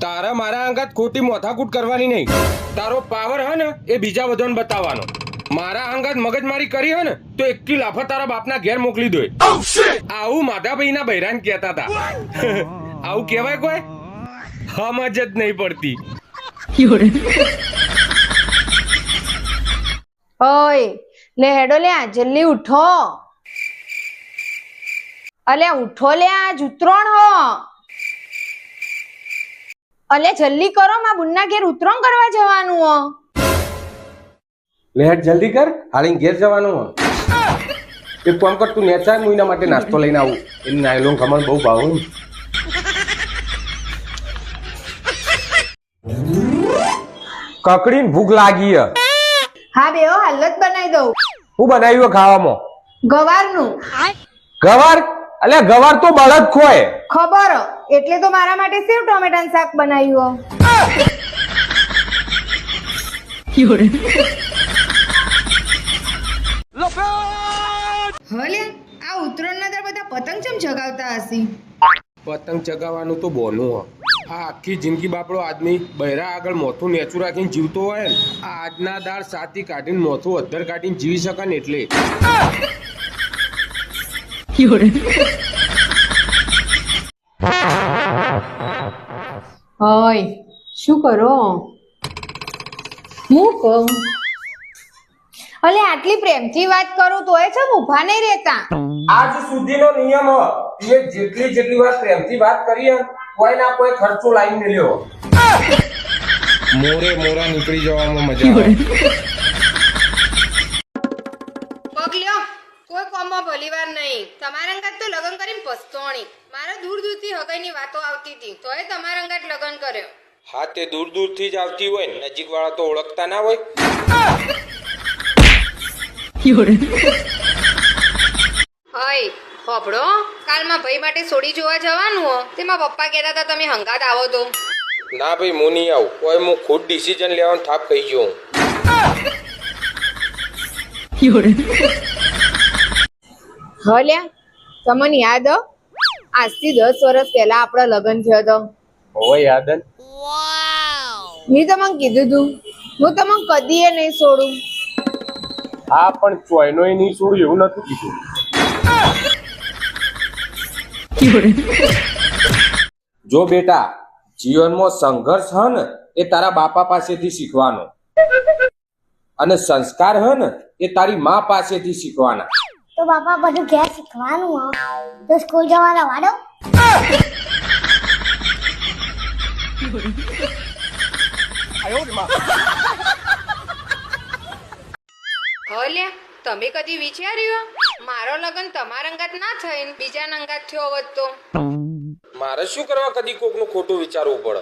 તારા મારા અંગત ખોટી મોથાકૂટ કરવાની નહીં. તારો પાવર હે ને એ બીજા બધાને બતાવવાનો. મારા અંગત મગજમારી કરી હે ને તો એકલી લાફા તારા બાપના ઘેર મોકલી દો. આવું માધાભાઈના બૈરાન કહેતા હતા. આવું કહેવાય કોઈ? સમજ જ નહીં પડતી. ઓય લે હેડો લે આ, જલ્દી ઉઠો. અલ્યા ઉઠો લે આ ઉતરોણ હો. અલે જલ્દી કરો માં બુન્ના ઘેર ઉતરોણ કરવા જવાનું હો. લેટ જલ્દી કર હાલીને ઘેર જવાનું હો. એક કામ કર તું નેચા હું એના માટે નાસ્તો લઈને આવું. એની નાયલોન ખમણ બહુ ભાવું કકડીને ભૂખ લાગી હે. હા બેહો હાલત બનાવી દઉં. હું બનાવ્યું ખાવામાં? ગવારનું. ગવાર? અલ્યા ગવાર તો બળદ ખોય ખબર. એટલે તો મારા માટે સેવ ટોમેટા શાક બનાવ્યું. હલે આ ઉત્તરાયણના ના બધા પતંગ ચમ જગાવતા હશે? પતંગ ચગાવવાનું તો બોનું હો. આ આખી જિંદગી બાપડો આદમી બહેરા આગળ મોથું નેચું રાખીને જીવતો હોય ને. આ આજના દાળ સાતી કાઢીને મોથું અધર કાઢીને જીવી શકે ને એટલે. હોય શું કરો? હું કહું? અલે આટલી પ્રેમથી વાત કરું તોય છે ઊભા નહીં રહેતા? આજ સુધીનો નિયમ હ. એ જેટલી જેટલી વાર પ્રેમથી વાત કરી હે કોઈ ના કોઈ ખર્ચો લાવીને લ્યો. મોરે મોરા નીકળી જવામાં મજા આવે. કોઈ કોમમાં ભલીવાર નહીં. તમારા અંગાત તો લગ્ન કરીને પસ્તોણી. મારે દૂર દૂરથી હગાઈની વાતો આવતી હતી. તોય તમારા અંગાત લગ્ન કર્યો. હા તે દૂર દૂરથી જ આવતી હોય નજીક વાળા તો ઓળખતા ના હોય. હય હોભળો. કાલમાં ભાઈ માટે સોડી જોવા જવાનું હો. તેમાં પપ્પા કહેતા હતા તમે હંગાત આવો તો. ના ભાઈ હું નહીં આવું. કોઈ હું ખુદ ડિસિઝન લેવાનો થાપ કહી ગયો હું. હલ્યા તમને યાદ હો? આજથી દસ વર્ષ પહેલા આપણા લગ્ન થયો તો. હોય યાદન મેં તમને કીધું તું. હું તમને કદીએ નહીં છોડું. હા પણ ચોયનોય નહીં છોડું એવું નતું કીધું. જો બેટા જીવનમાં સંઘર્ષ હ ને એ તારા બાપા પાસેથી શીખવાનો. અને સંસ્કાર હ ને એ તારી મા પાસેથી શીખવાના. તો બાપા બધું ઘેર શીખવાનું હો. તો સ્કૂલ જવાના વાડો હોલે તમે કદી વિચાર્યું મારો લગ્ન તમારા અંગાત ના થઈને બીજા અંગાત થયો હોત તો? મારે શું કરવા કદી કોકનું ખોટું વિચારવું પડે?